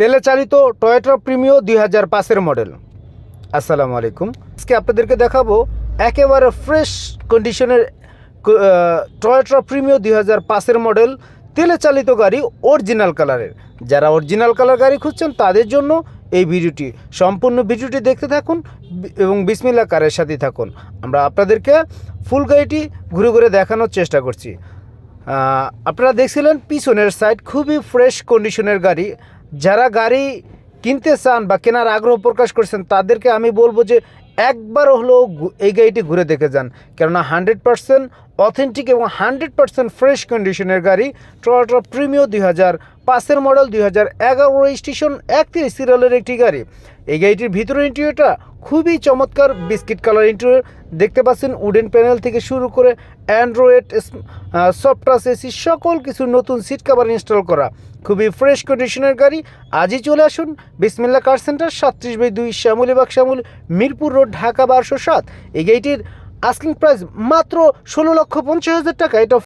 তেলে চালিত Toyota Premio দুই হাজার পাঁচের মডেল। আসসালামু আলাইকুম। আজকে আপনাদেরকে দেখাবো একেবারে ফ্রেশ কন্ডিশনের টয়োটা প্রিমিও দুই হাজার পাঁচের মডেল তেলে চালিত গাড়ি অরিজিনাল কালারের। যারা অরিজিনাল কালার গাড়ি খুঁজছেন তাদের জন্য এই ভিডিওটি, সম্পূর্ণ ভিডিওটি দেখতে থাকুন এবং বিসমিল্লা কারের সাথে থাকুন। আমরা আপনাদেরকে ফুল গাড়িটি ঘুরে ঘুরে দেখানোর চেষ্টা করছি। আপনারা দেখছিলেন পিছনের সাইড খুবই ফ্রেশ কন্ডিশনের গাড়ি। যারা গাড়ি কিনতে চান বা কেনার আগ্রহ প্রকাশ করছেন, তাদেরকে আমি বলব যে একবার হলেও এই গাড়িটি ঘুরে দেখে যান। কেননা হান্ড্রেড পারসেন্ট অথেন্টিক এবং হান্ড্রেড পারসেন্ট ফ্রেশ কন্ডিশনের গাড়ি, টয়োটা প্রিমিও দুই হাজার পাঁচের মডেল দুই হাজার এগারো রেজিস্ট্রেশন একত্রিশ সিরিয়ালের একটি গাড়ি। এই গাড়িটির ভিতরে ইন্টেরিয়রটা খুবই চমৎকার, বিস্কিট কালার ইন্টেরিয়র। দেখতে পাচ্ছেন, উডেন প্যানেল থেকে শুরু করে অ্যান্ড্রয়েড সফট টাচ এসি, সকল কিছু নতুন সিট কভার ইনস্টল করা। খুবই ফ্রেশ কন্ডিশনের গাড়ি। আজই চলে আসুন বিসমিল্লা কার সেন্টার, সাতত্রিশ বাই দুই শ্যামলীবাগ শ্যামল, মিরপুর রোড, ঢাকা বারোশো সাত। এই গাড়িটির আস্কিং প্রাইস মাত্র ষোলো লক্ষ পঞ্চাশ হাজার টাকা। এটা